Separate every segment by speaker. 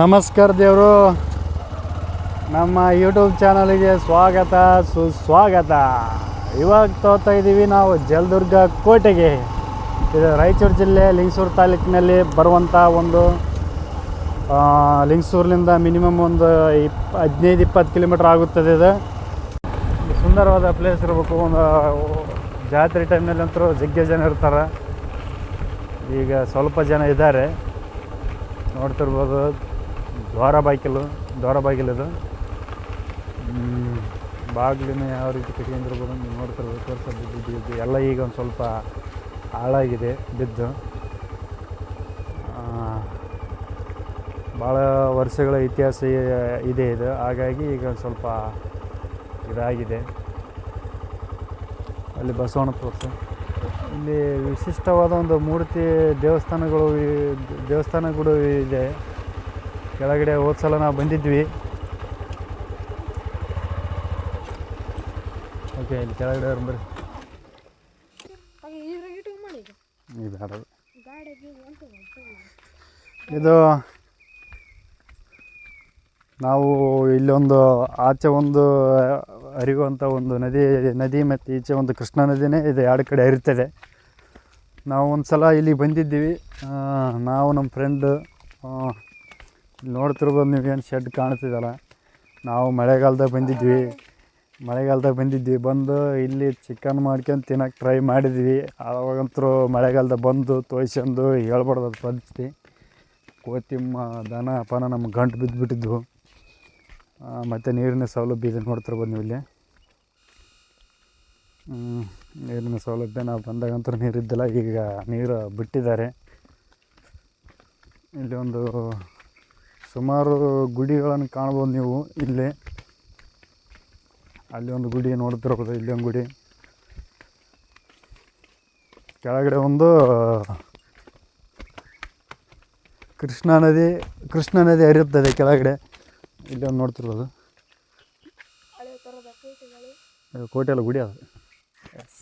Speaker 1: ನಮಸ್ಕಾರ ದೇವರು. ನಮ್ಮ ಯೂಟ್ಯೂಬ್ ಚಾನಲಿಗೆ ಸ್ವಾಗತ, ಸುಸ್ವಾಗತ. ಇವಾಗ ತೋತಾ ಇದ್ದೀವಿ ನಾವು ಜಲದುರ್ಗ ಕೋಟೆಗೆ. ಇದು ರಾಯಚೂರು ಜಿಲ್ಲೆ ಲಿಂಗಸೂರು ತಾಲೂಕಿನಲ್ಲಿ ಬರುವಂಥ ಒಂದು ಲಿಂಗಸೂರಿನಿಂದ ಮಿನಿಮಮ್ ಒಂದು ಇಪ್, ಹದಿನೈದು, ಇಪ್ಪತ್ತು ಕಿಲೋಮೀಟ್ರ್ ಆಗುತ್ತದೆ ಇದು. ಸುಂದರವಾದ ಪ್ಲೇಸ್ ಇರಬೇಕು. ಒಂದು, ಜಾತ್ರೆ ಟೈಮ್ನಲ್ಲಿ ಅಂತೂ ಜಗ್ಗೆ ಜನ ಇರ್ತಾರೆ. ಈಗ ಸ್ವಲ್ಪ ಜನ ಇದ್ದಾರೆ. ನೋಡ್ತಿರ್ಬೋದು. ದ್ವಾರ ಬಾಗಿಲು, ದ್ವಾರ ಬಾಗಿಲಿದು ಬಾಗಿಲಿನ ಯಾವ ರೀತಿ ಕಟ್ಕೊಂಡಿರ್ಬೋದು ನೀವು ನೋಡ್ತಿರ್ಬೋದು, ತೋರಿಸೋದು ಬಿದ್ದು ಬಿದ್ದು ಎಲ್ಲ ಈಗ ಒಂದು ಸ್ವಲ್ಪ ಹಾಳಾಗಿದೆ, ಬಿದ್ದು. ಭಾಳ ವರ್ಷಗಳ ಇತಿಹಾಸ ಇದೆ ಇದು. ಹಾಗಾಗಿ ಈಗ ಒಂದು ಸ್ವಲ್ಪ ಇದಾಗಿದೆ. ಅಲ್ಲಿ ಬಸವಣ್ಣ ತೋರಿಸು. ಇಲ್ಲಿ ವಿಶಿಷ್ಟವಾದ ಒಂದು ಮೂರ್ತಿ ದೇವಸ್ಥಾನಗಳು ದೇವಸ್ಥಾನಗಳು ಇದೆ. ಕೆಳಗಡೆ ಹೋದ ಸಲ ನಾವು ಬಂದಿದ್ವಿ. ಓಕೆ ಇಲ್ಲಿ ಕೆಳಗಡೆ ಬರ್ರಿ. ಇದು ನಾವು ಇಲ್ಲೊಂದು ಆಚೆ ಒಂದು ಹರಿಯುವಂಥ ಒಂದು ನದಿ ನದಿ ಮತ್ತು ಈಚೆ ಒಂದು ಕೃಷ್ಣಾ ನದಿನೇ ಇದೆ ಎರಡು ಕಡೆ ಹರಿತದೆ. ನಾವು ಒಂದು ಸಲ ಇಲ್ಲಿ ಬಂದಿದ್ದೀವಿ. ನಾವು ನಮ್ಮ ಫ್ರೆಂಡು ನೋಡ್ತಿರ್ಬೋದು ನೀವೇನು ಶೆಡ್ ಕಾಣ್ತಿದ್ದಲ್ಲ ನಾವು ಮಳೆಗಾಲದಾಗ ಬಂದಿದ್ವಿ. ಮಳೆಗಾಲದಾಗ ಬಂದಿದ್ವಿ. ಬಂದು ಇಲ್ಲಿ ಚಿಕನ್ ಮಾಡ್ಕೊಂಡು ತಿನ್ನೋಕೆ ಟ್ರೈ ಮಾಡಿದ್ವಿ. ಆವಾಗಂತೂ ಮಳೆಗಾಲದಾಗ ಬಂದು ತೋಯ್ಸ್ಕೊಂಡು ಹೇಳ್ಬಾರ್ದು ಅದು ಪರಿಸ್ಥಿತಿ. ಕೋತಿಮ್ಮ ದನ, ಪನ ನಮ್ಮ ಗಂಟು ಬಿದ್ದುಬಿಟ್ಟಿದ್ವು ಮತ್ತು ನೀರಿನ ಸೌಲಭ್ಯ ಇದೆ ನೋಡ್ತಿರ್ಬೋದು ನೀವು ಇಲ್ಲಿ. ನೀರಿನ ಸೌಲಭ್ಯ ನಾವು ಬಂದಾಗಂತೂ ನೀರಿದ್ದಿಲ್ಲ ಈಗ ನೀರು ಬಿಟ್ಟಿದ್ದಾರೆ. ಇಲ್ಲಿ ಒಂದು ಸುಮಾರು ಗುಡಿಗಳನ್ನು ಕಾಣ್ಬೋದು ನೀವು ಇಲ್ಲಿ. ಅಲ್ಲಿ ಒಂದು ಗುಡಿ ನೋಡ್ತಿರ್ಬೋದು ಇಲ್ಲಿ ಒಂದು ಗುಡಿ. ಕೆಳಗಡೆ ಒಂದು, ಕೃಷ್ಣಾ ನದಿ ಕೃಷ್ಣಾ ನದಿ ಹರಿಯುತ್ತದೆ ಕೆಳಗಡೆ. ಇಲ್ಲಿ ಒಂದು ನೋಡ್ತಿರ್ಬೋದು. ಇದು ಕೋಟೆ ಅಲ್ಲ ಗುಡಿ ಅದು. ಎಸ್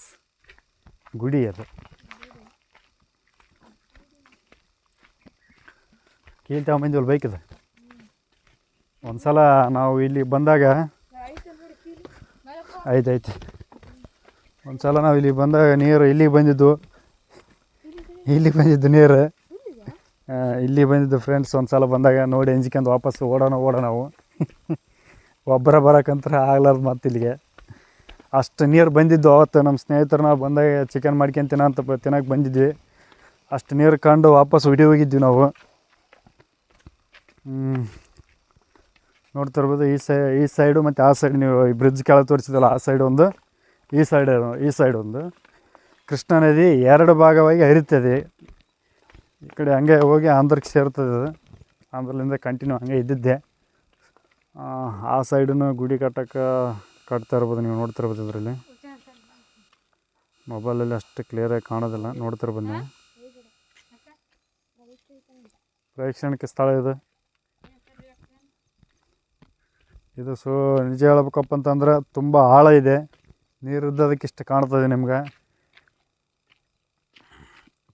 Speaker 1: ಗುಡಿ ಅದು. ಕೀಲ್ ತಗೊಂಬಂದಿವಲ್ಲ ಬೈಕ್ ಇದು. ಒಂದು ಸಲ ನಾವು ಇಲ್ಲಿ ಬಂದಾಗ ಆಯ್ತು ಆಯ್ತು. ಒಂದು ಸಲ ನಾವು ಇಲ್ಲಿ ಬಂದಾಗ ನೀರು ಇಲ್ಲಿಗೆ ಬಂದಿದ್ದು ಇಲ್ಲಿಗೆ ಬಂದಿದ್ದು ನೀರು. ಇಲ್ಲಿ ಬಂದಿದ್ದು ಫ್ರೆಂಡ್ಸ್ ಒಂದು ಸಲ ಬಂದಾಗ ನೋಡಿ ಎಂಜಿಕೊಂಡು ವಾಪಸ್ ಓಡೋಣ ಓಡೋಣ ನಾವು. ಒಬ್ಬರ ಬರೋಕ್ಕಂತ್ರ ಆಗ್ಲಾರ್ದು ಮತ್ತೆ ಇಲ್ಲಿಗೆ. ಅಷ್ಟು ನೀರು ಬಂದಿದ್ದು ಅವತ್ತು ನಮ್ಮ ಸ್ನೇಹಿತರು, ನಾವು ಬಂದಾಗ ಚಿಕನ್ ಮಾಡ್ಕೊಂಡು ತಿನ್ನೋ ಅಂತ ತಿನ್ನೋಕೆ ಬಂದಿದ್ವಿ. ಅಷ್ಟು ನೀರು ಕಂಡು ವಾಪಸ್ ಹೊಡಿ ಹೋಗಿದ್ವಿ ನಾವು. ನೋಡ್ತಿರ್ಬೋದು ಈ ಸೈ ಈ ಸೈಡು ಮತ್ತು ಆ ಸೈಡ್ ನೀವು ಈ ಬ್ರಿಡ್ಜ್ ಕೆಳಗೆ ತೋರಿಸಿದಲ್ಲ ಆ ಸೈಡ್ ಒಂದು, ಈ ಸೈಡ್ ಈ ಸೈಡ್ ಒಂದು. ಕೃಷ್ಣ ನದಿ ಎರಡು ಭಾಗವಾಗಿ ಹರಿತದೆ. ಈ ಕಡೆ ಹಂಗೆ ಹೋಗಿ ಆಂಧ್ರಕ್ಕೆ ಸೇರ್ತದೆ ಅದು ಆಂಧ್ರಲಿಂದ ಕಂಟಿನ್ಯೂ ಹಂಗೆ ಇದ್ದಿದ್ದೆ. ಆ, ಸೈಡನ್ನು ಗುಡಿ ಕಟ್ಟಕ್ಕೆ ಕಟ್ತಾ ಇರ್ಬೋದು ನೀವು ನೋಡ್ತಿರ್ಬೋದು ಇದರಲ್ಲಿ. ಮೊಬೈಲಲ್ಲಿ ಅಷ್ಟು ಕ್ಲಿಯರಾಗಿ ಕಾಣೋದಿಲ್ಲ ನೋಡ್ತಿರ್ಬೋದು ನೀವು. ಪ್ರೇಕ್ಷಣಿಕ ಸ್ಥಳ ಇದು. ಇದು ಸೊ ನಿಜ ಹೇಳ್ಬೇಕಪ್ಪ ಅಂತಂದ್ರೆ ತುಂಬ ಆಳ ಇದೆ. ನೀರು ಇದ್ದದಕ್ಕೆ ಇಷ್ಟು ಕಾಣ್ತದೆ ನಿಮ್ಗೆ.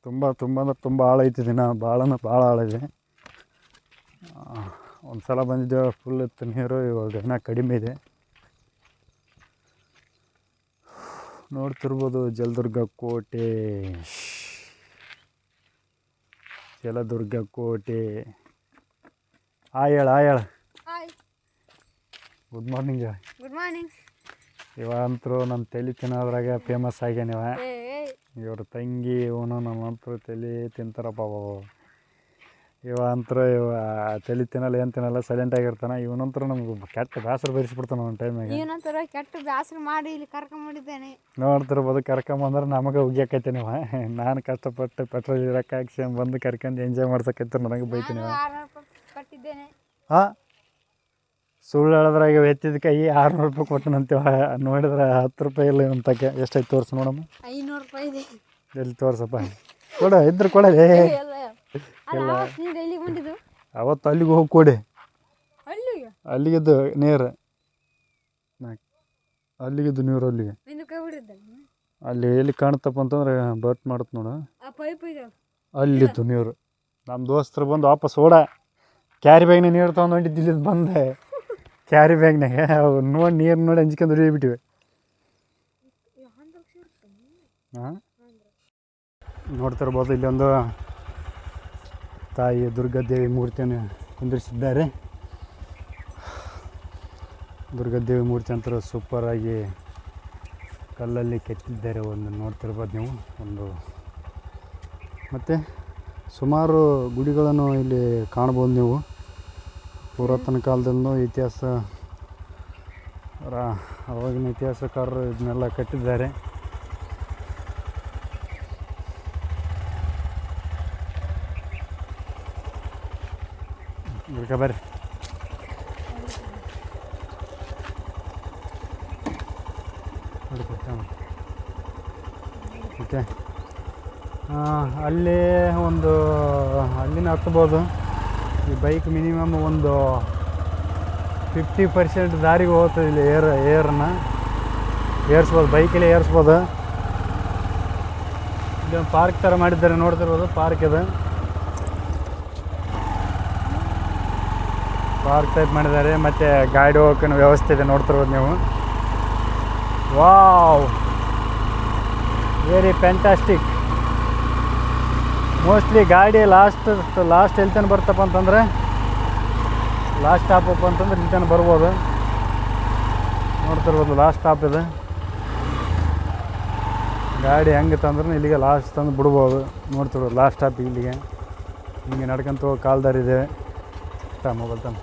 Speaker 1: ತುಂಬ ತುಂಬ ಅಂದ್ರೆ ತುಂಬ ಆಳ ಐತಿ ದಿನ. ಭಾಳ ಅಂದ್ರೆ ಭಾಳ ಆಳ ಇದೆ. ಒಂದು ಸಲ ಬಂದಿದ್ದೇವೆ ಫುಲ್ ಇತ್ತು ನೀರು ಇವಾಗ ಇನ್ನೂ ಕಡಿಮೆ ಇದೆ. ನೋಡ್ತಿರ್ಬೋದು ಜಲದುರ್ಗ ಕೋಟೆ. ಜಲದುರ್ಗ ಕೋಟೆ. ಆಯಳ ಆಯಳ ಗುಡ್ ಮಾರ್ನಿಂಗ್
Speaker 2: ಗುಡ್ ಮಾರ್ನಿಂಗ್
Speaker 1: ಇವಾಗಂತರೂ ನಮ್ಮ ತಲೆ ತಿನ್ನೋದ್ರಾಗ ಫೇಮಸ್
Speaker 2: ಆಗ್ಯಾನಿವ.
Speaker 1: ಇವ್ರ ತಂಗಿ ಇವನು ನಮ್ಮ ಅಂತೂ ತಲೆ ತಿಂತಾರಪ್ಪ ಅವ ಇವ ಅಂತರೂ ಇವ ತಲೆ ತಿನ್ನಲ್ಲ ಏನು ತಿನ್ನಲ್ಲ ಸೈಲೆಂಟ್ ಆಗಿರ್ತಾನೆ. ಇವನಂತರ ನಮ್ಗೆ ಕೆಟ್ಟ ಬೇಸರ ಬರಿಸ್ಬಿಡ್ತಾನೆ ಒಂದು ಟೈಮಿಗೆ
Speaker 2: ಇವನಂತರ ಕೆಟ್ಟ ಬ್ಯಾಸರ ಮಾಡಿ ಇಲ್ಲಿ ಕರ್ಕೊಂಬಂದಿದ್ದೇನೆ
Speaker 1: ನೋಡ್ತಿರ್ಬೋದು ಕರ್ಕೊಂಬಂದ್ರೆ ನಮಗೆ ಉಗ್ಯಾಕೈತೆ ನೀವು. ನಾನು ಕಷ್ಟಪಟ್ಟು ಪೆಟ್ರೋಲ್ ಇರಕ್ಕೆ ಹಾಕ್ಸ್ಕೊಂಡ್ ಬಂದು ಕರ್ಕೊಂಡು ಎಂಜಾಯ್ ಮಾಡ್ಸಕೈತೆ ನನಗೆ ಬೈತೀನಿ ಹಾಂ ಸುಳ್ಳು ಹೇಳಿದ್ರಾಗ ಎತ್ತಿದ ಕೈ ಆರುನೂರು ರೂಪಾಯಿ ಕೊಟ್ಟನಂತೀವ ನೋಡಿದ್ರೆ ಹತ್ತು ರೂಪಾಯಿ ಇಲ್ಲ ಅಂತಕ್ಕೆ. ಎಷ್ಟಾಯ್ತು ತೋರಿಸು ನೋಡಮ್ಮ.
Speaker 2: ಐನೂರು ರೂಪಾಯಿ ಇದೆ.
Speaker 1: ಎಲ್ಲಿ ತೋರ್ಸಪ್ಪ. ಕೊಡ ಇದ್ರೆ
Speaker 2: ಕೊಡದೆ ಇಲ್ಲ
Speaker 1: ಅವತ್ತು ಅಲ್ಲಿಗೆ ಹೋಗಿ ಕೊಡಿ.
Speaker 2: ಅಲ್ಲಿಗೆ?
Speaker 1: ಅಲ್ಲಿಗಿದ್ದು ನೀರು. ಅಲ್ಲಿಗಿದ್ದು ನೀರು ಅಲ್ಲಿಗೆ. ಅಲ್ಲಿ ಎಲ್ಲಿ ಕಾಣುತ್ತಪ್ಪ ಅಂತಂದ್ರೆ ಬಟ್ ಮಾಡುತ್ತೆ ನೋಡು. ಅಲ್ಲಿದ್ದು ನೀರು. ನಮ್ಮ ದೋಸ್ತರು ಬಂದು ವಾಪಸ್ ಓಡ. ಕ್ಯಾರಿ ಬ್ಯಾಗ್ನ ನೀರು ತೊಗೊಂಡು ಹೊಂಟಿದ್ದು ಇಲ್ಲಿಂದ ಬಂದೆ. ಕ್ಯಾರಿ ಬ್ಯಾಗ್ನಾಗ. ನೋಡಿ ನೀರು ನೋಡಿ ಹಂಚ್ಕೊಂಡು ಹಿಡಿದ್ಬಿಟ್ಟಿವೆ ಹಾಂ ನೋಡ್ತಿರ್ಬೋದು ಇಲ್ಲೊಂದು ತಾಯಿ ದುರ್ಗಾದೇವಿ ಮೂರ್ತಿಯನ್ನು ಕುಂದಿರಿಸಿದ್ದಾರೆ. ದುರ್ಗಾದೇವಿ ಮೂರ್ತಿ ಅಂತ ಸೂಪರಾಗಿ ಕಲ್ಲಲ್ಲಿ ಕೆತ್ತಿದ್ದಾರೆ. ಒಂದು ನೋಡ್ತಿರ್ಬೋದು ನೀವು. ಒಂದು ಮತ್ತು ಸುಮಾರು ಗುಡಿಗಳನ್ನು ಇಲ್ಲಿ ಕಾಣ್ಬೋದು ನೀವು. ಪುರಾತನ ಕಾಲದಲ್ಲೂ ಇತಿಹಾಸ ಅವಾಗಿನ ಇತಿಹಾಸಕಾರರು ಇದನ್ನೆಲ್ಲ ಕಟ್ಟಿದ್ದಾರೆ. ಬರ್ರಿ. ಓಕೆ. ಅಲ್ಲಿ ಒಂದು ಅಲ್ಲಿನ ಹತ್ಬೋದು. ಈ ಬೈಕ್ ಮಿನಿಮಮ್ ಒಂದು ಫಿಫ್ಟಿ ಪರ್ಸೆಂಟ್ ದಾರಿಗೆ ಹೋಗ್ತದೆ ಇಲ್ಲಿ ಏರ್ ಏರ್ನ ಏರ್ಸ್ಬೋದು ಬೈಕಲ್ಲಿ ಏರ್ಸ್ಬೋದು. ಇಲ್ಲಿ ಪಾರ್ಕ್ ಥರ ಮಾಡಿದ್ದಾರೆ, ನೋಡ್ತಿರ್ಬೋದು ಪಾರ್ಕ್ ಇದೆ. ಪಾರ್ಕ್ ಟೈಪ್ ಮಾಡಿದ್ದಾರೆ, ಮತ್ತು ಗಾಡಿ ಹೋಗೋಕೆ ವ್ಯವಸ್ಥೆ ಇದೆ, ನೋಡ್ತಿರ್ಬೋದು ನೀವು. ವಾವ್ ವೆರಿ ಫ್ಯಾಂಟಾಸ್ಟಿಕ್ ಮೋಸ್ಟ್ಲಿ ಗಾಡಿ ಲಾಸ್ಟ್ ಲಾಸ್ಟ್ ಎಲ್ಲಿ ತನಕ ಬರ್ತಪ್ಪ ಅಂತಂದರೆ ಲಾಸ್ಟ್ ಸ್ಟಾಪ್ ಅಪ್ಪ ಅಂತಂದ್ರೆ ಇಲ್ಲಿ ತನಕ ಬರ್ಬೋದು. ನೋಡ್ತಿರ್ಬೋದು ಲಾಸ್ಟ್ ಸ್ಟಾಪ್ ಇದೆ. ಗಾಡಿ ಹೆಂಗೆ ತಂದ್ರೆ ಇಲ್ಲಿಗೆ ಲಾಸ್ಟ್ ತಂದು ಬಿಡ್ಬೋದು. ನೋಡ್ತಿರ್ಬೋದು ಲಾಸ್ಟ್ ಸ್ಟಾಪ್ ಇಲ್ಲಿಗೆ. ಹಿಂಗೆ ನಡ್ಕೊಂತ ಹೋಗೋ ಕಾಲ್ದಾರಿ ಇದೆ. ತಾ ಮೊಬೈಲ್ ತಮ್ಮ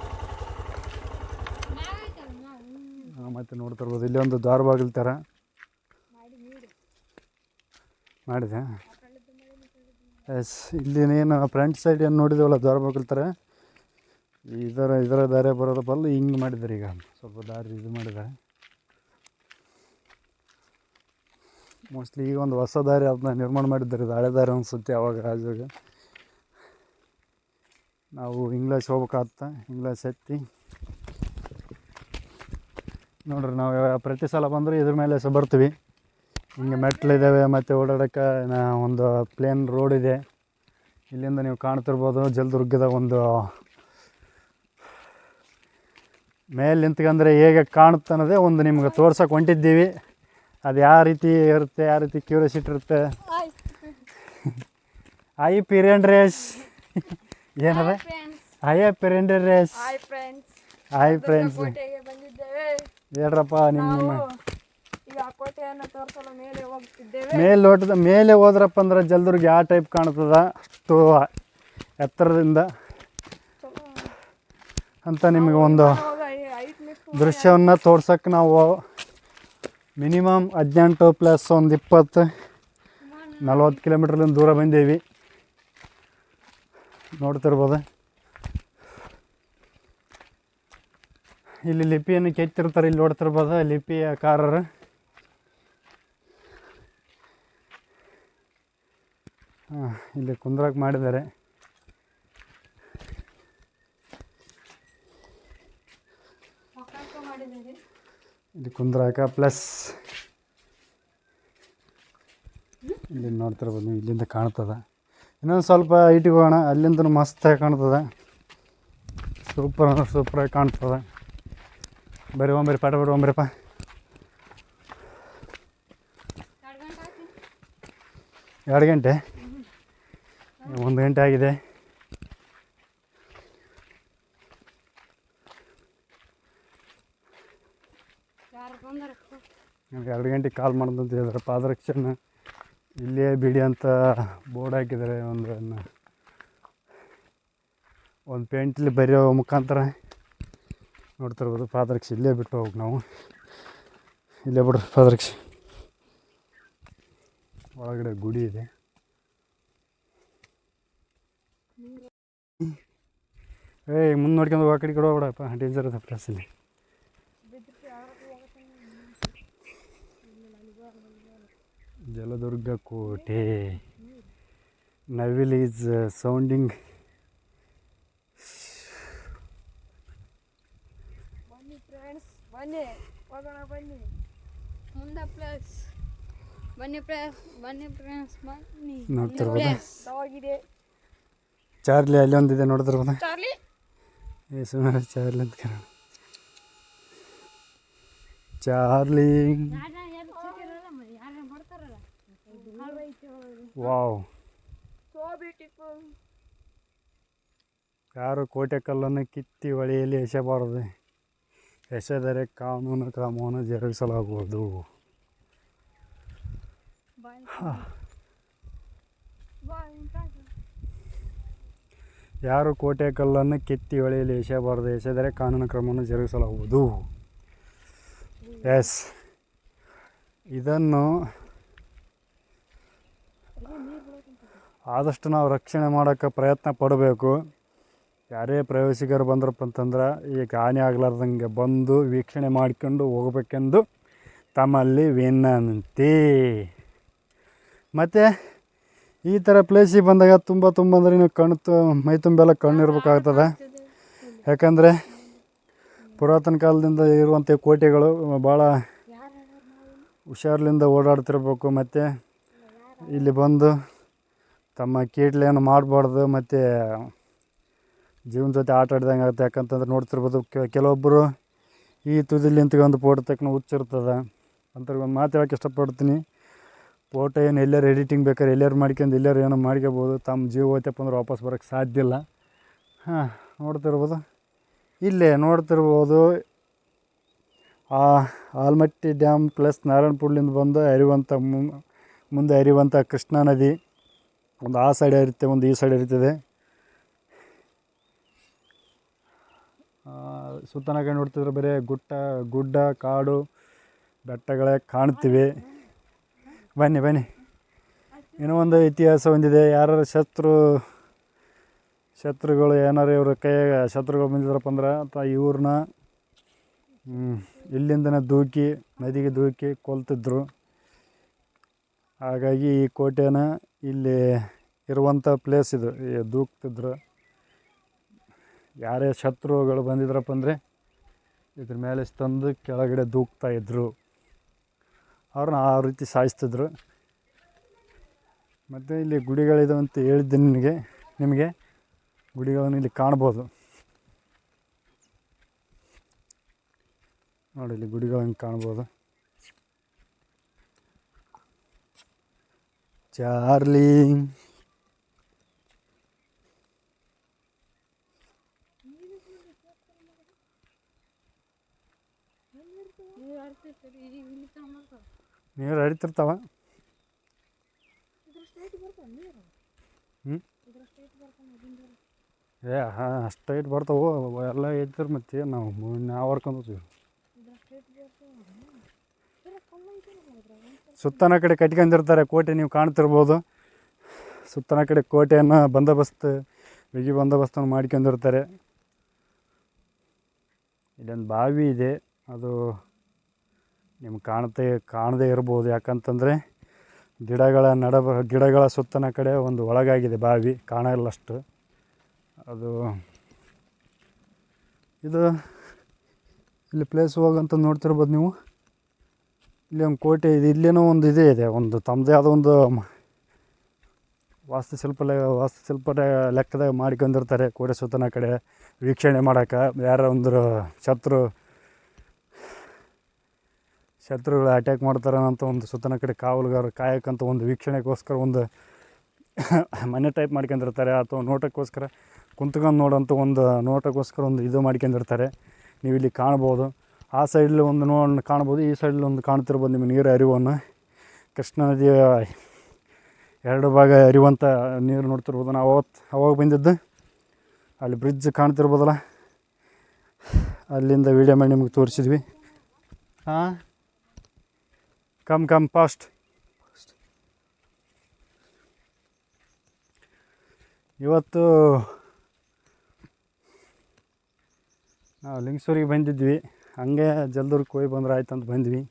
Speaker 1: ಮತ್ತೆ ನೋಡ್ತಿರ್ಬೋದು, ಇಲ್ಲಿ ಒಂದು ದ್ವಾರ ಬಾಗಿಲು ಥರ ಮಾಡಿದೆ ಎಸ್, ಇಲ್ಲಿ ಏನು ಫ್ರಂಟ್ ಸೈಡ್ ಏನು ನೋಡಿದೇವಲ್ಲ ದ್ವಾರ ಬಾಗಿಲು ಥರ ಇದರ ಇದರ ದಾರಿ ಬರೋದ ಬಲ್ಲ ಹಿಂಗೆ ಮಾಡಿದ್ದಾರೆ ಈಗ. ಸ್ವಲ್ಪ ದಾರಿ ಇದು ಮಾಡಿದ್ದಾರೆ ಮೋಸ್ಟ್ಲಿ ಈಗ ಒಂದು ಹೊಸ ದಾರಿ ಅದನ್ನ ನಿರ್ಮಾಣ ಮಾಡಿದ್ದಾರೆ ಹಳೆ ದಾರಿ ಅನ್ಸುತ್ತೆ ಅವಾಗ ಆಜಾಗ ನಾವು ಇಂಗ್ಲೀಷ್ ಹೋಗ್ಬೇಕಾಗ್ತ ಇಂಗ್ಲೀಷ್ ಎತ್ತಿ. ನೋಡ್ರಿ, ನಾವು ಪ್ರತಿ ಸಲ ಬಂದರೆ ಇದ್ರ ಮೇಲೆ ಸಹ ಬರ್ತೀವಿ. ಹಿಂಗೆ ಮೆಟ್ಲಿದ್ದಾವೆ ಮತ್ತು ಓಡಾಡೋಕ್ಕೆ ಒಂದು ಪ್ಲೇನ್ ರೋಡ್ ಇದೆ. ಇಲ್ಲಿಂದ ನೀವು ಕಾಣ್ತಿರ್ಬೋದು ಜಲದುರ್ಗದ ಒಂದು ಮೇಲೆ ನಿಂತ್ಕೊಂಡ್ರೆ ಹೇಗೆ ಕಾಣುತ್ತೆ ಅನ್ನೋದೇ ಒಂದು ನಿಮ್ಗೆ ತೋರ್ಸೋಕೆ ಹೊಂಟಿದ್ದೀವಿ. ಅದು ಯಾವ ರೀತಿ ಇರುತ್ತೆ ಯಾವ ರೀತಿ ಕ್ಯೂರಿಯಾಸಿಟಿ ಇರುತ್ತೆ? ಐ ಪಿರಿಯಂಡ್ ರೇಸ್ ಏನದ? ಐ ಪಿರಿಯನ್ ರೇಸ್
Speaker 2: ಹಾಯ್ ಫ್ರೆಂಡ್ಸ್
Speaker 1: ಹೇಳ್ರಪ್ಪ ನಿಮ್ಮ
Speaker 2: ಕೋಟೆಯನ್ನು ತೋರಿಸಲು ಮೇಲೆ ಹೋಗ್ತಿದ್ದೇವೆ.
Speaker 1: ಮೇಲೆ ಮೇಲೆ ಹೋದ್ರಪ್ಪ ಅಂದ್ರೆ ಜಲ್ದುರ್ಗ ಯಾವ ಟೈಪ್ ಕಾಣ್ತದ? ಅಷ್ಟು ಎತ್ತರದಿಂದ ಅಂತ ನಿಮಗೆ ಒಂದು ದೃಶ್ಯವನ್ನು ತೋರ್ಸಕ್ಕೆ ನಾವು ಮಿನಿಮಮ್ ಹದಿನೆಂಟು ಪ್ಲಸ್ ಒಂದು ಇಪ್ಪತ್ತು ನಲ್ವತ್ತು ಕಿಲೋಮೀಟ್ರ್ಲಿಂದ ದೂರ ಬಂದೀವಿ. ನೋಡ್ತಿರ್ಬೋದು. ಇಲ್ಲಿ ಲಿಪಿಯನ್ನು ಕೆತ್ತಿರ್ತಾರೆ ಇಲ್ಲಿ ನೋಡ್ತಿರ್ಬೋದು ಲಿಪಿಯ ಕಾರರು. ಇಲ್ಲಿ ಕುಂದ್ರಾಗ ಮಾಡಿದ್ದಾರೆ. ಇಲ್ಲಿ ಕುಂದ್ರಾಕ ಪ್ಲಸ್. ಇಲ್ಲಿ ನೋಡ್ತಿರ್ಬೋದು ನೀವು ಇಲ್ಲಿಂದ ಕಾಣ್ತದೆ. ಇನ್ನೊಂದು ಸ್ವಲ್ಪ ಐಟಿಗೆ ಹೋಗೋಣ ಅಲ್ಲಿಂದ ಮಸ್ತಾಗಿ ಕಾಣ್ತದೆ. ಸೂಪರ್ ಅಂದ್ರೆ ಸೂಪರಾಗಿ ಕಾಣ್ತದ. ಬರ್ರಿ ಒಂಬರಿ ಪಾಠ ಬಿಡು ಒಂಬರಿಪ್ಪ
Speaker 2: ಎರಡು ಗಂಟೆ
Speaker 1: ಒಂದು ಗಂಟೆ ಆಗಿದೆ. ಎರಡು ಗಂಟೆಗೆ ಕಾಲ್ ಅಂತ ಹೇಳಿದ್ರೆ ಪಾದರಕ್ಷೆನ ಇಲ್ಲೇ ಬಿಡಿ ಅಂತ ಬೋರ್ಡ್ ಹಾಕಿದ್ದಾರೆ. ಒಂದು ಒಂದು ಪೇಂಟಲ್ಲಿ ಬರೆಯೋ ಮುಖಾಂತರ ನೋಡ್ತಿರ್ಬೋದು. ಪಾದರಕ್ಷೆ ಇಲ್ಲೇ ಬಿಟ್ಟು ಹೋಗ್ಬೇಕು ನಾವು. ಇಲ್ಲೇ ಬಿಡ್ರಿ ಪಾದರಕ್ಷೆ ಒಳಗಡೆ ಗುಡಿ ಇದೆ. ಏಯ್ ಮುಂದೆ ನೋಡ್ಕೊಂಡು ಆ ಕಡೆ ಕಡೆ ಹೋಗ್ಬಿಡಪ್ಪ. ಡೇಂಜರ್ ಅದ ಪ್ರಸಲ್ಲಿ ಜಲದುರ್ಗ ಕೋಟೆ. ನವಿಲ್ ಈಸ್ ಸೌಂಡಿಂಗ್
Speaker 2: ಬನ್ನಿ ಫ್ರೆಂಡ್ಸ್ ಬನ್ನಿ. ಹೋಗೋಣ ಬನ್ನಿ. ಮುಂದೆ ಪ್ಲೇಸ್ ಬನ್ನಿ ಪ್ಲೇಸ್ ಬನ್ನಿ ಫ್ರೆಂಡ್ಸ್ ಬನ್ನಿ.
Speaker 1: ನೋಡ್ತಿರ್ಬೋದು
Speaker 2: ಹೋಗಿದೆ
Speaker 1: ಚಾರ್ಲಿ ಅಲ್ಲಿ ಒಂದಿದೆ ನೋಡಿದ್ರ
Speaker 2: ಚಾರ್ಲಿ?
Speaker 1: ಏ ಸುಮಾರು ಚಾರ್ಲಿ ಅಂತ ಕರ ಚಾರ್ಲಿ. ವಾವ್. ಯಾರು ಕೋಟೆ ಕಲ್ಲನ್ನು ಕಿತ್ತಿ ಹೊಳೆಯಲ್ಲಿ ಎಸೆಬಾರದು? ಎಸೆದರೆ ಕಾನೂನು ಕ್ರಮವನ್ನು ಜರುಗಿಸಲಾಗುವುದು. ಹಾ. ಯಾರು ಕೋಟೆ ಕಲ್ಲನ್ನು ಕೆತ್ತಿ ಹೊಳೆಯಲ್ಲಿ ಎಸೆಯಬಾರದು, ಎಸೆದರೆ ಕಾನೂನು ಕ್ರಮವನ್ನು ಜರುಗಿಸಲಾಗುವುದು. ಎಸ್. ಇದನ್ನು ಆದಷ್ಟು ನಾವು ರಕ್ಷಣೆ ಮಾಡೋಕ್ಕೆ ಪ್ರಯತ್ನ ಪಡಬೇಕು. ಯಾರೇ ಪ್ರವಾಸಿಗರು ಬಂದ್ರಪ್ಪ ಅಂತಂದ್ರೆ ಈಗ ಹಾನಿ ಆಗ್ಲಾರ್ದಂಗೆ ಬಂದು ವೀಕ್ಷಣೆ ಮಾಡ್ಕೊಂಡು ಹೋಗ್ಬೇಕೆಂದು ತಮ್ಮಲ್ಲಿ ವಿನಂತಿ. ಮತ್ತು ಈ ಥರ ಪ್ಲೇಸಿಗೆ ಬಂದಾಗ ತುಂಬ ತುಂಬ ಅಂದರೆ ನೀವು ಕಣ್ಣು ತು, ಮೈ ತುಂಬೆಲ್ಲ ಕಣ್ಣು ಇರ್ಬೇಕಾಗ್ತದೆ. ಯಾಕಂದರೆ ಪುರಾತನ ಕಾಲದಿಂದ ಇರುವಂಥ ಕೋಟೆಗಳು ಭಾಳ ಹುಷಾರ್ಲಿಂದ ಓಡಾಡ್ತಿರ್ಬೇಕು. ಮತ್ತು ಇಲ್ಲಿ ಬಂದು ತಮ್ಮ ಕೀಟ್ಲೆಯನ್ನು ಮಾಡಬಾರ್ದು, ಮತ್ತು ಜೀವನ ಜೊತೆ ಆಟ ಆಡ್ದಂಗೆ ಆಗುತ್ತೆ. ಯಾಕಂತಂದ್ರೆ ನೋಡ್ತಿರ್ಬೋದು ಕೆಲವೊಬ್ಬರು ಈ ತುದಿಲಿ ನಿಂತ್ಕೊಂಡು ಫೋಟೋ ತಕ್ಕ ಹುಚ್ಚಿರ್ತದೆ. ಅಂತ ಒಂದು ಮಾತು ಹೇಳಕ್ಕೆ ಇಷ್ಟಪಡ್ತೀನಿ. ಫೋಟೋ ಏನು ಎಲ್ಲಾರು ಎಡಿಟಿಂಗ್ ಬೇಕಾದ್ರೆ ಎಲ್ಲಾರು ಮಾಡ್ಕೊಂಡು ಎಲ್ಲಾರು ಏನೋ ಮಾಡ್ಕೋಬೋದು. ತಮ್ಮ ಜೀವ ಹೋಯ್ತಪ್ಪ ಅಂದ್ರೆ ವಾಪಸ್ ಬರೋಕ್ಕೆ ಸಾಧ್ಯ ಇಲ್ಲ. ಹಾಂ, ನೋಡ್ತಿರ್ಬೋದು. ಇಲ್ಲೇ ನೋಡ್ತಿರ್ಬೋದು. ಆ ಆಲ್ಮಟ್ಟಿ ಡ್ಯಾಮ್ ಪ್ಲಸ್ ನಾರಾಯಣಪುರ್ಲಿಂದ ಬಂದು ಹರಿಯುವಂಥ ಮು- ಮುಂದೆ ಹರಿಯುವಂಥ ಕೃಷ್ಣಾ ನದಿ. ಒಂದು ಆ ಸೈಡ್ ಇರುತ್ತೆ ಒಂದು ಈ ಸೈಡ್ ಇರ್ತದೆ ಸುತ್ತನಾಗ ನೋಡ್ತಿದ್ರೆ ಬರೀ ಗುಟ್ಟ, ಗುಡ್ಡ, ಕಾಡು ಬೆಟ್ಟಗಳೇ ಕಾಣ್ತಿವೆ. ಬನ್ನಿ ಬನ್ನಿ. ಏನೋ ಒಂದು ಇತಿಹಾಸ ಹೊಂದಿದೆ. ಯಾರು ಶತ್ರು, ಶತ್ರುಗಳು ಏನಾರು ಇವ್ರ ಕೈಯಾಗ ಶತ್ರುಗಳು ಬಂದಿದ್ರಪ್ಪ ಅಂದ್ರೆ ಅಥವಾ ಇವ್ರನ್ನ ಇಲ್ಲಿಂದನೇ ದೂಕಿ, ನದಿಗೆ ದೂಕಿ ಕೊಲ್ತಿದ್ರು. ಹಾಗಾಗಿ ಈ ಕೋಟೆನ ಇಲ್ಲಿ ಇರುವಂಥ ಪ್ಲೇಸ್ ಇದು. ದೂಕ್ತಿದ್ರು. ಯಾರೇ ಶತ್ರುಗಳು ಬಂದಿದ್ರಪ್ಪ ಅಂದರೆ ಇದ್ರ ಮೇಲೆ ತಂದು ಕೆಳಗಡೆ ದೂಕ್ತಾ ಇದ್ರು. ಅವ್ರನ್ನ ಆ ರೀತಿ ಸಾಯಿಸ್ತಿದ್ರು. ಮತ್ತು ಇಲ್ಲಿ ಗುಡಿಗಳಿದಾವೆ ಅಂತ ಹೇಳಿದ್ದೆ ನಿಮಗೆ ನಿಮಗೆ ಗುಡಿಗಳನ್ನು ಇಲ್ಲಿ ಕಾಣ್ಬೋದು. ನೋಡಿ ಇಲ್ಲಿ ಗುಡಿಗಳನ್ನು ಕಾಣ್ಬೋದು. ಚಾರ್ಲಿ. ನೀರು ಹರಿತಿರ್ತಾವ. ಹ್ಞೂ ಏ ಹಾಂ ಸ್ಟ್ರೈಟ್ ಬರ್ತಾವೆ ಎಲ್ಲ ಐತಿರ್ ಮತ್ತೆ ನಾವು ನಾವು ಹೊರ್ಕೊಂಡ್ತೀವಿ ಸುತ್ತನ ಕಡೆ ಕಟ್ಕೊಂಡಿರ್ತಾರೆ ಕೋಟೆ ನೀವು ಕಾಣ್ತಿರ್ಬೋದು. ಸುತ್ತನ ಕಡೆ ಕೋಟೆಯನ್ನು ಬಂದೋಬಸ್ತ್ ಬಿಗಿ ಬಂದೋಬಸ್ತನ್ನು ಮಾಡ್ಕೊಂಡಿರ್ತಾರೆ. ಇಲ್ಲೊಂದು ಬಾವಿ ಇದೆ ಅದು ನಿಮ್ಗೆ ಕಾಣುತ್ತೆ ಕಾಣದೇ ಇರ್ಬೋದು. ಯಾಕಂತಂದರೆ ಗಿಡಗಳ ನಡ, ಗಿಡಗಳ ಸುತ್ತನ ಕಡೆ ಒಂದು ಒಳಗಾಗಿದೆ ಬಾವಿ. ಕಾಣಲ್ಲಷ್ಟು. ಅದು, ಇದು ಇಲ್ಲಿ ಪ್ಲೇಸ್ ಹೋಗಂತ ನೋಡ್ತಿರ್ಬೋದು ನೀವು. ಇಲ್ಲಿ ಒಂದು ಕೋಟೆ ಇದೆ. ಇಲ್ಲೇನೋ ಒಂದು ಇದೇ ಇದೆ. ಒಂದು ತಮ್ಮದೇ ಆದ ಒಂದು ವಾಸ್ತುಶಿಲ್ಪ ವಾಸ್ತುಶಿಲ್ಪ ಲೆಕ್ಕದಾಗ ಮಾಡ್ಕೊಂಡಿರ್ತಾರೆ. ಕೋಟೆ ಸುತ್ತನ ಕಡೆ. ವೀಕ್ಷಣೆ ಮಾಡೋಕೆ ಯಾರೋ ಒಂದು ಶತ್ರು ಶತ್ರುಗಳು ಅಟ್ಯಾಕ್ ಮಾಡ್ತಾರೆ ಅಂತ ಒಂದು ಸುತ್ತನ ಕಡೆ ಕಾವಲುಗಾರ ಕಾಯಕ್ಕಂತ ಒಂದು ವೀಕ್ಷಣೆಗೋಸ್ಕರ ಒಂದು ಮನೆ ಟೈಪ್ ಮಾಡ್ಕೊಂಡಿರ್ತಾರೆ. ಅಥವಾ ನೋಟಕ್ಕೋಸ್ಕರ ಕುಂತ್ಕೊಂಡು ನೋಡೋಂಥ ಒಂದು ನೋಟಕ್ಕೋಸ್ಕರ ಒಂದು ಇದು ಮಾಡ್ಕೊಂಡಿರ್ತಾರೆ. ನೀವು ಇಲ್ಲಿ ಕಾಣ್ಬೋದು. ಆ ಸೈಡಲ್ಲಿ ಒಂದು ನೋ ಕಾಣ್ಬೋದು. ಈ ಸೈಡಲ್ಲಿ ಒಂದು ಕಾಣ್ತಿರ್ಬೋದು ನಿಮ್ಮ ನೀರು ಹರಿವನ್ನು. ಕೃಷ್ಣ ನದಿಯ ಎರಡು ಭಾಗ ಹರಿಯುವಂಥ ನೀರು ನೋಡ್ತಿರ್ಬೋದು ನಾವು ಅವತ್ತು ಅವಾಗ ಬಂದಿದ್ದು. ಅಲ್ಲಿ ಬ್ರಿಡ್ಜ್ ಕಾಣ್ತಿರ್ಬೋದಲ್ಲ. ಅಲ್ಲಿಂದ ವೀಡಿಯೋ ಮಾಡಿ ನಿಮಗೆ ತೋರಿಸಿದ್ವಿ. ಹಾಂ? ಕಮ್ ಕಮ್ ಫಾಸ್ಟ್ ಇವತ್ತು ನಾವು ಲಿಂಗಸೂರಿಗೆ ಬಂದಿದ್ವಿ. ಹಂಗೆ ಜಲ್ದೂರ್ಗೆ ಹೋಗಿ ಬಂದ್ರೆ ಆಯ್ತು ಅಂತ ಬಂದ್ವಿ.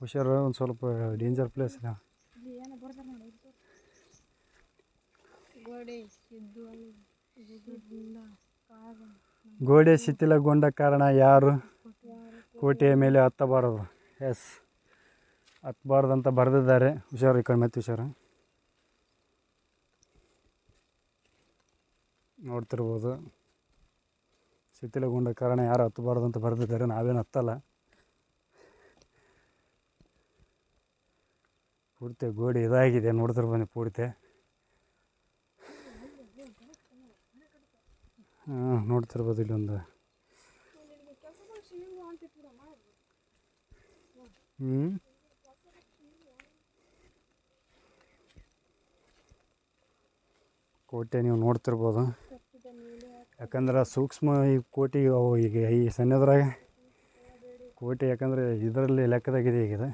Speaker 1: ಹುಷಾರು ಒಂದು ಸ್ವಲ್ಪ ಡೇಂಜರ್ ಪ್ಲೇಸ್ ಇದೆ.
Speaker 2: ಗೋಡೆ
Speaker 1: ಶಿಥಿಲಗೊಂಡ ಕಾರಣ ಯಾರು? ಕೋಟೆಯ ಮೇಲೆ ಹತ್ತಬಾರದು. ಎಸ್. ಹತ್ತಬಾರ್ದು ಅಂತ ಬರೆದಿದ್ದಾರೆ. ಹುಷಾರು, ಈ ಮತ್ತೆ ಹುಷಾರು. ನೋಡ್ತಿರ್ಬೋದು. ಶಿಥಿಲಗೊಂಡ ಕಾರಣ ಯಾರು ಹತ್ತಬಾರ್ದು ಅಂತ ಬರೆದಿದ್ದಾರೆ. ನಾವೇನು ಹತ್ತಲ್ಲ. ಪೂರ್ತಿ ಗೋಡೆ ಇದಾಗಿದೆ. ನೋಡ್ತಿರ್ಬಂದು ಪೂರ್ತಿ. ನೋಡ್ತಿರ್ಬೋದು ಇಲ್ಲೊಂದು. ಹ್ಞೂ ಕೋಟೆ ನೀವು ನೋಡ್ತಿರ್ಬೋದು. ಯಾಕಂದ್ರೆ ಸೂಕ್ಷ್ಮ ಈ ಕೋಟೆ ಅವು ಈಗ ಈ ಸಣ್ಣದ್ರಾಗ ಕೋಟೆ ಯಾಕಂದರೆ ಇದರಲ್ಲಿ ಲೆಕ್ಕದಾಗಿದೆ ಈಗ ಇದು.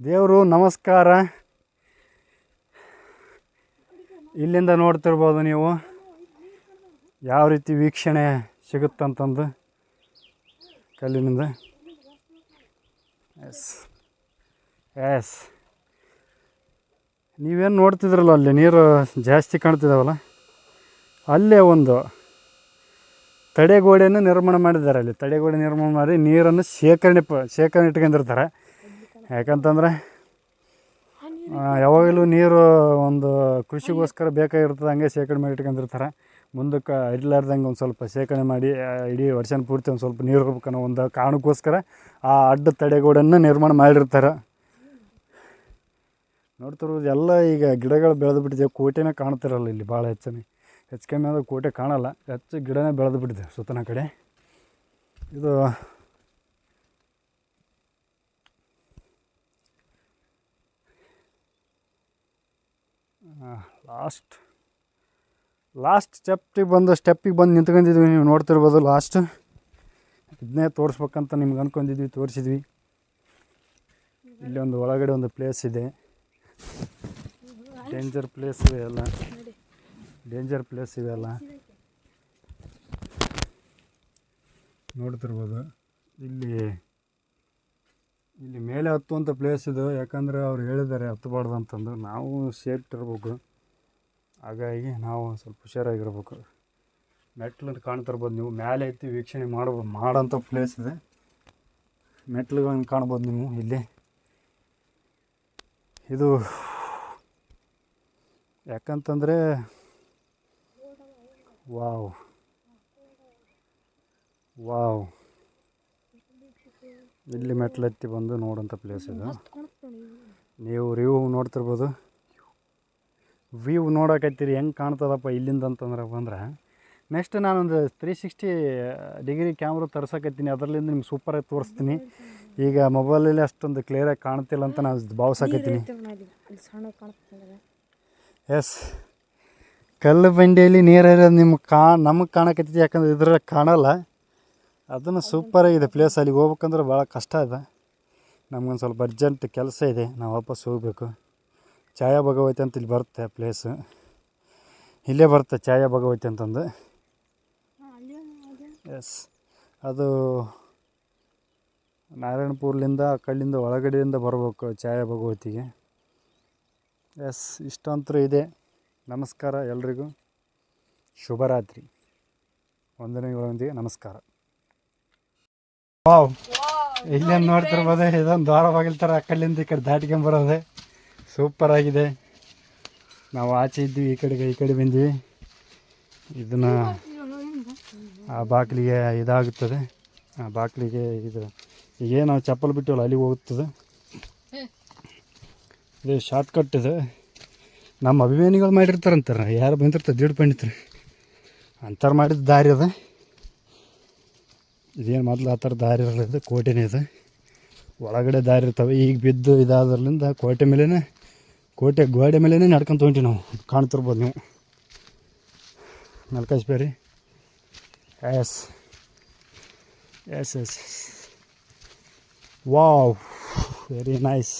Speaker 1: ದೇವರು ನಮಸ್ಕಾರ. ಇಲ್ಲಿಂದ ನೋಡ್ತಿರ್ಬೋದು ನೀವು. ಯಾವ ರೀತಿ ವೀಕ್ಷಣೆ ಸಿಗುತ್ತಂತಂದು ಕಲ್ಲಿನಿಂದ? ಎಸ್ ಎಸ್ ನೀವೇನು ನೋಡ್ತಿದ್ರಲ್ಲ ಅಲ್ಲಿ? ನೀರು ಜಾಸ್ತಿ ಕಾಣ್ತಿದ್ದಾವಲ್ಲ ಅಲ್ಲೇ ಒಂದು ತಡೆಗೋಡೆಯನ್ನು ನಿರ್ಮಾಣ ಮಾಡಿದ್ದಾರೆ ಅಲ್ಲಿ. ತಡೆಗೋಡೆ ನಿರ್ಮಾಣ ಮಾಡಿ ನೀರನ್ನು ಶೇಖರಣೆ ಪ, ಶೇಖರಣೆ ಇಟ್ಕೊಂಡಿರ್ತಾರೆ. ಯಾಕಂತಂದರೆ ಯಾವಾಗಲೂ ನೀರು ಒಂದು ಕೃಷಿಗೋಸ್ಕರ ಬೇಕಾಗಿರ್ತದೆ, ಹಂಗೆ ಶೇಖರಣೆ ಮಾಡಿ ಇಟ್ಕೊಂಡಿರ್ತಾರೆ. ಮುಂದಕ್ಕೆ ಇಡ್ಲಾರ್ದಂಗೆ ಒಂದು ಸ್ವಲ್ಪ ಶೇಖರಣೆ ಮಾಡಿ ಇಡೀ ವರ್ಷನ ಪೂರ್ತಿ ಒಂದು ಸ್ವಲ್ಪ ನೀರು ಹೋಗ್ಬೇಕನ್ನೋ ಒಂದು ಕಾರಣಕ್ಕೋಸ್ಕರ ಆ ಅಡ್ಡ ತಡೆಗೋಡನ್ನು ನಿರ್ಮಾಣ ಮಾಡಿರ್ತಾರೆ. ನೋಡ್ತಿರೋದು ಎಲ್ಲ ಈಗ ಗಿಡಗಳು ಬೆಳೆದು ಬಿಟ್ಟಿದೆ. ಕೋಟೆನೇ ಕಾಣ್ತಿರಲ್ಲ ಇಲ್ಲಿ ಭಾಳ ಹೆಚ್ಚನೆ ಹೆಚ್ಚು ಕಮ್ಮಿ ಅಂದ್ರೆ ಕೋಟೆ ಕಾಣಲ್ಲ. ಹೆಚ್ಚು ಗಿಡನೇ ಬೆಳೆದು ಬಿಟ್ಟಿದೆ ಸುತ್ತನ ಕಡೆ. ಇದು ಲಾಸ್ಟ್ ಲಾಸ್ಟ್ ಸ್ಟೆಪ್ಟಿಗೆ ಬಂದು ಸ್ಟೆಪ್ಪಿಗೆ ಬಂದು ನಿಂತ್ಕೊಂಡಿದ್ವಿ. ನೀವು ನೋಡ್ತಿರ್ಬೋದು ಲಾಸ್ಟ್ ಇದನ್ನೇ ತೋರಿಸ್ಬೇಕಂತ ನಿಮ್ಗೆ ಅಂದ್ಕೊಂಡಿದ್ವಿ ತೋರಿಸಿದ್ವಿ. ಇಲ್ಲಿ ಒಂದು ಒಳಗಡೆ ಒಂದು ಪ್ಲೇಸ್ ಇದೆ. ಡೇಂಜರ್ ಪ್ಲೇಸ್ ಇವೆ ಎಲ್ಲ ಡೇಂಜರ್ ಪ್ಲೇಸ್ ಇವೆ ಎಲ್ಲ ನೋಡ್ತಿರ್ಬೋದು. ಇಲ್ಲಿ ಇಲ್ಲಿ ಮೇಲೆ ಹತ್ತುವಂಥ ಪ್ಲೇಸ್ ಇದು. ಯಾಕಂದರೆ ಅವ್ರು ಹೇಳಿದ್ದಾರೆ ಹತ್ತಬಾರ್ದು ಅಂತಂದು. ನಾವು ಸೇಫ್ಟಿ ಇರ್ಬೇಕು ಹಾಗಾಗಿ ನಾವು ಸ್ವಲ್ಪ ಹುಷಾರಾಗಿರ್ಬೇಕು. ಮೆಟ್ಲನ್ನು ಕಾಣ್ತಿರ್ಬೋದು ನೀವು. ಮೇಲೆ ಎತ್ತಿ ವೀಕ್ಷಣೆ ಮಾಡ್ಬೋದು ಮಾಡೋಂಥ ಪ್ಲೇಸ್ ಇದೆ. ಮೆಟ್ಲುಗಳನ್ನು ಕಾಣ್ಬೋದು ನೀವು ಇಲ್ಲಿ. ಇದು ಯಾಕಂತಂದರೆ ವಾವ್. ವಾವ್. ಇಲ್ಲಿ ಮೆಟ್ಲು ಎತ್ತಿ ಬಂದು ನೋಡೋಂಥ ಪ್ಲೇಸ್ ಇದು. ನೀವು ರಿವ್ಯೂ ನೋಡ್ತಿರ್ಬೋದು. ವ್ಯೂ ನೋಡಕತ್ತೀರಿ ಹೆಂಗೆ ಕಾಣ್ತದಪ್ಪ ಇಲ್ಲಿಂದ ಅಂತಂದ್ರೆ ಬಂದ್ರೆ. ನೆಕ್ಸ್ಟ್ ನಾನೊಂದು ತ್ರೀ ಸಿಕ್ಸ್ಟಿ ಡಿಗ್ರಿ ಕ್ಯಾಮ್ರ ತರ್ಸಕತ್ತೀನಿ. ಅದರಲ್ಲಿಂದ ನಿಮ್ಗೆ ಸೂಪರಾಗಿ ತೋರಿಸ್ತೀನಿ. ಈಗ ಮೊಬೈಲಲ್ಲಿ ಅಷ್ಟೊಂದು ಕ್ಲಿಯರಾಗಿ ಕಾಣ್ತಿಲ್ಲ ಅಂತ ನಾನು ಭಾವಿಸಕತ್ತೀನಿ. ಎಸ್ ಕಲ್ಲು ಬಂಡಿಯಲ್ಲಿ ನೀರು ಇರೋದು ನಿಮ್ಗೆ ಕಾ ನಮಗೆ ಕಾಣಕತ್ತೈತಿ ಯಾಕಂದ್ರೆ ಇದ್ರಾಗ ಕಾಣಲ್ಲ. ಅದನ್ನು ಸೂಪರಾಗಿದೆ ಪ್ಲೇಸ್ ಅಲ್ಲಿಗೆ ಹೋಗ್ಬೇಕಂದ್ರೆ ಭಾಳ ಕಷ್ಟ ಇದೆ. ನಮ್ಗೊಂದು ಸ್ವಲ್ಪ ಅರ್ಜೆಂಟ್ ಕೆಲಸ ಇದೆ. ನಾವು ವಾಪಸ್ ಹೋಗಬೇಕು. ಛಾಯಾ ಭಗವತಿ ಅಂತ ಇಲ್ಲಿ ಬರುತ್ತೆ ಪ್ಲೇಸ್ ಇಲ್ಲೇ ಬರುತ್ತೆ ಛಾಯಾ ಭಗವತಿ ಅಂತಂದು ಎಸ್ ಅದು ನಾರಾಯಣಪುರ್ಲಿಂದ ಆ ಕಲ್ಲಿಂದ ಒಳಗಡೆಯಿಂದ ಬರಬೇಕು ಛಾಯಾ ಭಗವತಿಗೆ ಎಸ್ ಇಷ್ಟಂತೂ ಇದೆ. ನಮಸ್ಕಾರ ಎಲ್ರಿಗೂ. ಶುಭರಾತ್ರಿ. ವಂದನೆಗಳೊಂದಿಗೆ ನಮಸ್ಕಾರ. ವಾವ್ ಇಲ್ಲೇನು ನೋಡ್ತಿರ್ಬೋದೆ ಇದೊಂದು ದ್ವಾರ ಬಾಗಿಲು ಥರ ಆ ಕಲ್ಲಿಂದ ಈ ಕಡೆ ದಾಟ್ಕೊಂಬರೋದೆ. ಸೂಪರ್ ಆಗಿದೆ. ನಾವು ಆಚೆ ಇದ್ವಿ, ಈ ಕಡೆಗೆ, ಈ ಕಡೆ ಬಂದ್ವಿ. ಇದನ್ನು ಆ ಬಾಗಿಲಿಗೆ ಇದಾಗುತ್ತದೆ. ಆ ಬಾಗಿಲಿಗೆ ಇದು ಈಗ ನಾವು ಚಪ್ಪಲ್ ಬಿಟ್ಟಿವಲ್ಲ, ಅಲ್ಲಿಗೆ ಹೋಗುತ್ತದೆ. ಇದು ಶಾರ್ಟ್ ಕಟ್ ಇದು. ನಮ್ಮ ಅಭಿಮಾನಿಗಳು ಮಾಡಿರ್ತಾರಂತಾರೆ. ಯಾರು ಬಂದಿರ್ತಾರೆ ದೀಡ್ ಪಂಡಿತ್ರಿ. ಅಂತಾರೆ ಮಾಡಿದ ದಾರಿ ಅದ. ಇದೇನು ಮೊದಲು ಆ ಥರ ದಾರಿ ಇರಲಿಲ್ಲ. ಕೋಟೆನೇ ಇದೆ. ಒಳಗಡೆ ದಾರಿ ಇರ್ತವೆ. ಈಗ ಬಿದ್ದು ಇದಾದ್ರಲಿಂದ ಕೋಟೆ ಮೇಲೇ ಕೋಟೆ ಗೋಡೆ ಮೇಲೇ ನಡ್ಕೊಂತ ಹೊಂಟಿವಿ ನಾವು. ಕಾಣ್ತಿರ್ಬೋದು ನೀವು. ಮಲ್ಕಾಜ್ಬೇರಿ yes yes yes. Wow. Very nice.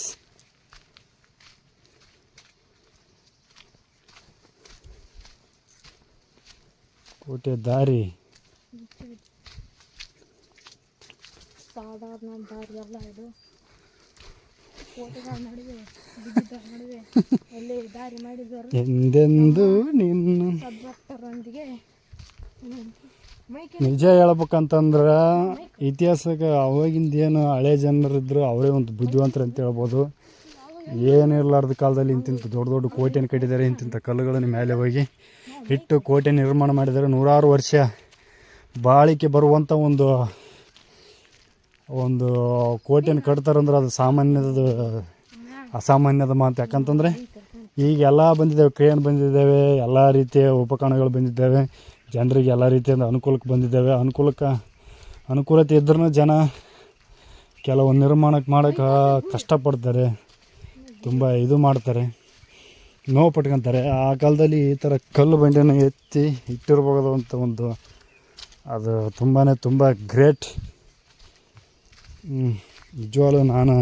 Speaker 1: ಕೋಟೆ ದಾರಿ.
Speaker 2: ಸಾಧಾರಣ ದಾರಿ ಅಲ್ಲ ಇದು ಕೋಟೆಗಳ ನಡುವೆ ಬಿದ್ದಿದ್ದರ ನಡುವೆ ಎಲ್ಲಿ ದಾರಿ ಮಾಡಿದರು
Speaker 1: ಎಂದೆಂದು ನಿನ್ನ ನಿಜ ಹೇಳ್ಬೇಕಂತಂದ್ರೆ ಇತಿಹಾಸಕ್ಕೆ ಅವಾಗಿಂದ ಏನು ಹಳೆ ಜನರಿದ್ರು ಅವರೇ ಒಂದು ಬುದ್ಧಿವಂತರು ಅಂತ ಹೇಳ್ಬೋದು. ಏನಿರಲಾರ್ದ ಕಾಲದಲ್ಲಿ ಇಂತಿಂಥ ದೊಡ್ಡ ದೊಡ್ಡ ಕೋಟೆಯನ್ನು ಕಟ್ಟಿದ್ದಾರೆ ಇಂತಿಂಥ ಕಲ್ಲುಗಳನ್ನು ಮೇಲೆ ಹೋಗಿ ಇಟ್ಟು ಕೋಟೆ ನಿರ್ಮಾಣ ಮಾಡಿದ್ದಾರೆ. ನೂರಾರು ವರ್ಷ ಬಾಳಿಕೆ ಬರುವಂಥ ಒಂದು ಒಂದು ಕೋಟೆಯನ್ನು ಕಟ್ತಾರಂದ್ರೆ ಅದು ಸಾಮಾನ್ಯದ, ಅಸಾಮಾನ್ಯದ ಮಾತು. ಯಾಕಂತಂದರೆ ಈಗ ಎಲ್ಲ ಬಂದಿದ್ದಾವೆ, ಕ್ರೇನ್ ಬಂದಿದ್ದಾವೆ, ಎಲ್ಲ ರೀತಿಯ ಉಪಕರಣಗಳು ಬಂದಿದ್ದಾವೆ, ಜನರಿಗೆ ಎಲ್ಲ ರೀತಿಯಿಂದ ಅನುಕೂಲಕ್ಕೆ ಬಂದಿದ್ದಾವೆ. ಅನುಕೂಲಕ್ಕೆ, ಅನುಕೂಲತೆ ಇದ್ರೂ ಜನ ಕೆಲವು ನಿರ್ಮಾಣಕ್ಕೆ ಮಾಡೋಕ್ಕೆ ಕಷ್ಟಪಡ್ತಾರೆ, ತುಂಬ ಇದು ಮಾಡ್ತಾರೆ, ನೋವು ಪಟ್ಕೊತಾರೆ. ಆ ಕಾಲದಲ್ಲಿ ಈ ಥರ ಕಲ್ಲು ಬಂಡೆನ ಎತ್ತಿ ಇಟ್ಟಿರ್ಬೋದು ಅಂತ ಒಂದು ಅದು ತುಂಬಾ ತುಂಬ ಗ್ರೇಟ್ ನಿಜವಾಗ್ಲೂ ನಾನು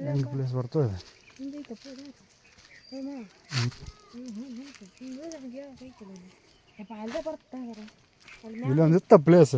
Speaker 1: ಹೆಂಗೆ ಪ್ಲೇಸ್ ಬರ್ತದೆ ಇಲ್ಲೊಂದಿತ್ತ ಪ್ಲೇಸ್